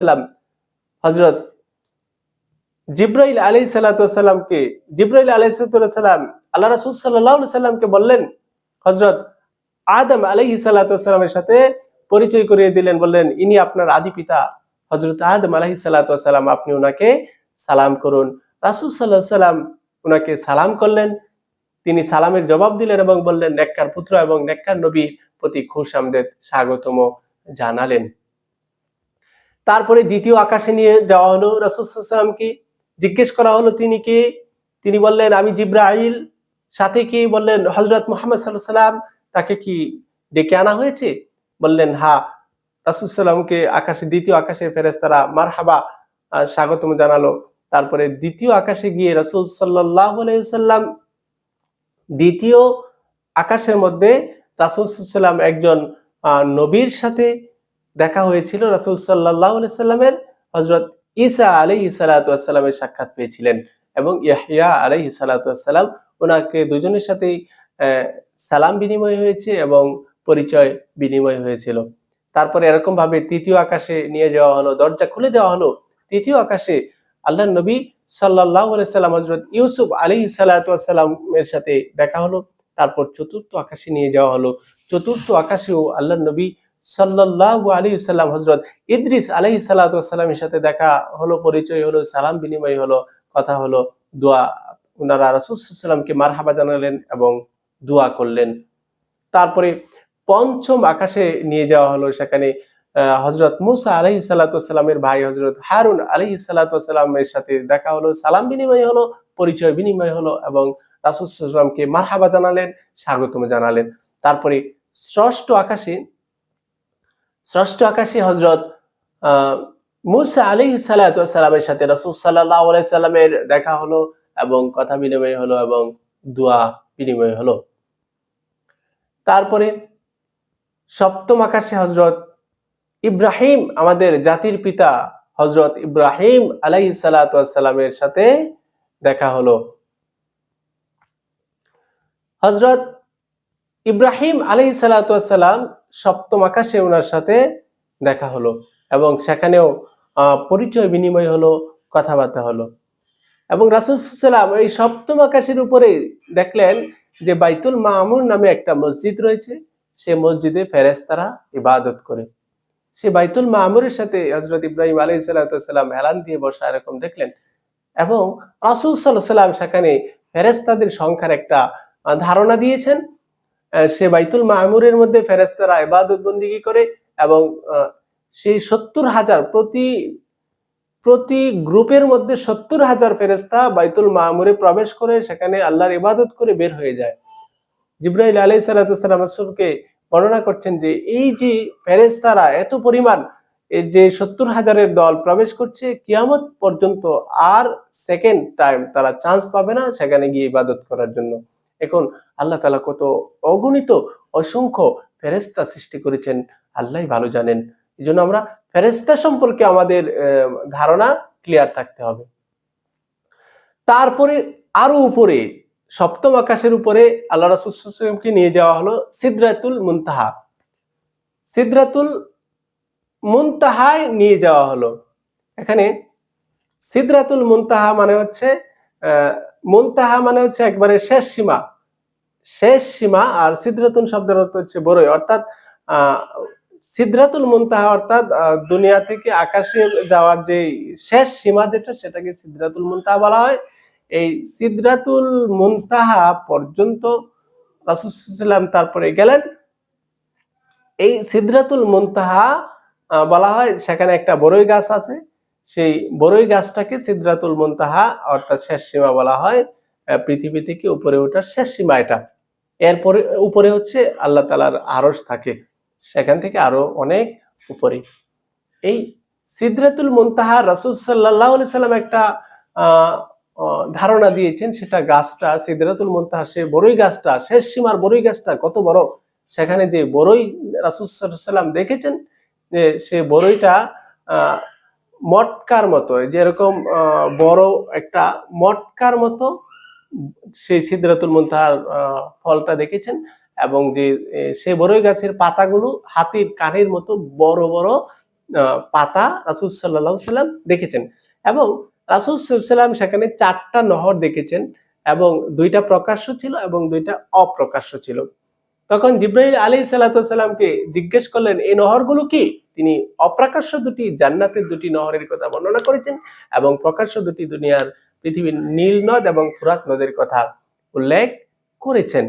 সাল্লাম হজরত জিব্রাইল আলী সাল্লাতামকে জিব্রাইল আলী সাল্লাম আল্লাহ রাসুল সাল্লাহ সাল্লামকে বললেন হজরত আদম আলী সাল্লাতামের সাথে পরিচয় করিয়ে দিলেন, বললেন, ইনি আপনার আদি পিতা হজরত আদম আলাহি সাল্লাতাম আপনি ওনাকে সালাম করুন। রাসুল সাল্লাহ সাল্লাম ওনাকে সালাম করলেন, তিনি সালামের জবাব দিলেন এবং বললেন, নেককার পুত্র এবং নেককার নবীর প্রতি খুশ আমদের স্বাগতম জানালেন। তারপরে দ্বিতীয় আকাশে নিয়ে যাওয়া হলো। রসুলামকে জিজ্ঞেস করা হলো, তিনি কে? তিনি বললেন, আমি জিব্রাইল। সাথে কি বললেন হজরত মোহাম্মদ সাল্লাহ সাল্লাম তাকে কি ডেকে আনা হয়েছে? বললেন, হা রাসুলসাল্লামকে আকাশে, দ্বিতীয় আকাশে ফেরেস্তারা মার হাবা স্বাগতম জানালো। তারপরে দ্বিতীয় আকাশে গিয়ে রসুল সাল্লাহ দ্বিতীয় আকাশের মধ্যে রাসুল সাল্লাম একজন নবীর সাথে দেখা হয়েছিল রাসুল সাল্লাহ সাল্লামের হজরত ঈসা আলী সালাতামের সাক্ষাৎ পেয়েছিলেন এবং ইয়াহিয়া আলী সালাতাম ওনাকে দুজনের সাথেই সালাম বিনিময় হয়েছে এবং পরিচয় বিনিময় হয়েছিল। তারপরে এরকম ভাবে তৃতীয় আকাশে নিয়ে যাওয়া হলো, দরজা খুলে দেওয়া হলো। তৃতীয় আকাশে আল্লাহ নবী সাল্লাহ সাল্লাম হজরত ইউসুফ আলী সাল্লাতামের সাথে দেখা হলো। তারপর চতুর্থ আকাশে নিয়ে যাওয়া হলো। চতুর্থ আকাশেও আল্লাহ নবী সাল্লাহ আলী সাল্লাম হজরত ইদ্রিস আলহি সাল্লাতামের সাথে দেখা হলো, পরিচয় হলো, সালাম বিনিময় হলো, কথা হলো, দোয়া ওনারা রাসুসাল্লামকে মারহাবা জানালেন এবং দোয়া করলেন। তারপরে পঞ্চম আকাশে নিয়ে যাওয়া হলো, সেখানে হজরত মুসা আলহি সাল্লাতামের ভাই হজরত হারুন আলহি সাল্লাতামের সাথে দেখা হলো, সালাম বিনিময় হলো, পরিচয় বিনিময় হলো এবং রাসুসাল্লামকে মারহাবা জানালেন, স্বাগতম জানালেন। তারপরে ষষ্ঠ আকাশে ষষ্ঠ আকাশী হজরত মুসা আলী সালামের সাথে রসুল সাল্লাহ সাল্লামের দেখা হলো এবং কথা বিনিময় হলো এবং দোয়া বিনিময় হলো। তারপরে সপ্তম আকাশে হজরত ইব্রাহিম, আমাদের জাতির পিতা হজরত ইব্রাহিম আলাই সালাতামের সাথে দেখা হলো। হজরত ইব্রাহিম আলাই সালাতাম সপ্তম আকাশে ওনার সাথে দেখা হলো এবং সেখানেও পরিচয় বিনিময় হলো, কথাবার্তা হলো। এবং রাসুসাল্লাম এই সপ্তম আকাশের উপরে দেখলেন যে বাইতুল মামুর নামে একটা মসজিদ রয়েছে। সে মসজিদে ফেরেস্তারা ইবাদত করে। সে বাইতুল মামুরের সাথে হজরত ইব্রাহিম আলী সাল্লাম হেলান দিয়ে বসা এরকম দেখলেন। এবং রাসুল সাল্লাহ সাল্লাম সেখানে ফেরেস্তাদের সংখ্যার একটা ধারণা দিয়েছেন। সে বাইতুল মামুরের মধ্যে ফেরেস্তারা ইবাদত বন্দিগি করে? এবং সেই সত্তর হাজার প্রতি প্রতি গ্রুপের মধ্যে সত্তর হাজার ফেরেস্তা বাইতুল মামুরে প্রবেশ করে সেখানে আল্লাহর ইবাদত করে বের হয়ে যায়। জিব্রাইল আলাই সালাতামকে বর্ণনা করছেন যে, এই যে ফেরেস্তারা এত পরিমাণ যে সত্তর হাজারের দল প্রবেশ করছে, কিয়ামত পর্যন্ত আর সেকেন্ড টাইম তারা চান্স পাবে না সেখানে গিয়ে ইবাদত করার জন্য। এখন আল্লাহ তালা কত অগণিত, অসংখ্য ফেরেস্তা সৃষ্টি করেছেন। আল্লাহ ভালো জানেন। এই জন্য আমরা ফেরেস্তা সম্পর্কে আমাদের ধারণা ক্লিয়ার থাকতে হবে। তারপরে আরও উপরে, সপ্তম আকাশের উপরে আল্লাহ রাসুলকে নিয়ে যাওয়া হলো সিদ্রাতুল মুনতাহা। সিদ্রাতুল মুনতাহায় নিয়ে যাওয়া হলো। এখানে সিদ্রাতুল মুনতাহা মানে হচ্ছে আহ মুনতাহা মানে হচ্ছে একবারে শেষ সীমা। শেষ সীমা আর সিদ্রাতুল শব্দের অর্থ হচ্ছে বড়ই। অর্থাৎ সিদ্রাতুল মুনতাহা অর্থাৎ দুনিয়া থেকে আকাশে যাওয়ার যে শেষ সীমা যেটা, সেটাকে সিদ্রাতুল মুনতাহা বলা হয়। এই সিদ্রাতুল মুনতাহা পর্যন্ত রাসুসাল্লাম তারপরে গেলেন। এই সিদ্রাতুল মুনতাহা বলা হয় সেখানে একটা বড়ই গাছ আছে। সেই বড়ই গাছটাকে সিদ্রাতুল মুনতাহা অর্থাৎ শেষ সীমা বলা হয়। পৃথিবী থেকে উপরে ওঠার শেষ সীমা এটা। এরপরে, উপরে হচ্ছে আল্লাহ তালার আরস থাকে। সেখান থেকে আরও অনেক উপরে। এই সিদ্রাতুল মুনতাহা রসুল সাল্লাহ সাল্লাম একটা ধারণা দিয়েছেন, সেটা গাছটা সিদ্ধাতুল মুনতাহা সে বড়ই গাছটা, শেষ সীমার বড়ই গাছটা কত বড়? সেখানে যে বড়ই রাসুসাল্লাম দেখেছেন যে সে বড়ইটা মটকার মতো, যেরকম বড় একটা মটকার মতো সেই সিদ্ধাতুল মুনতাহার ফলটা দেখেছেন এবং যে সে বড়ই গাছের পাতাগুলো হাতির কানের মতো বড় বড় পাতা রাসুল সাল্লাহ সাল্লাম দেখেছেন। এবং রাসুল সাল্লাম সেখানে চারটা নহর দেখেছেন এবং দুইটা প্রকাশ্য ছিল এবং দুইটা অপ্রকাশ্য ছিল। তখন জিব্রাইল আলী সাল্লাতামকে জিজ্ঞেস করলেন, এই নহরগুলো কি? তিনি অপ্রকাশ্য দুটি, জান্নাতের দুটি নহরের কথা বর্ণনা করেছেন এবং প্রকাশ্য দুটি দুনিয়ার পৃথিবীর নীল নদ এবং ফুরাত নদের কথা উল্লেখ করেছেন।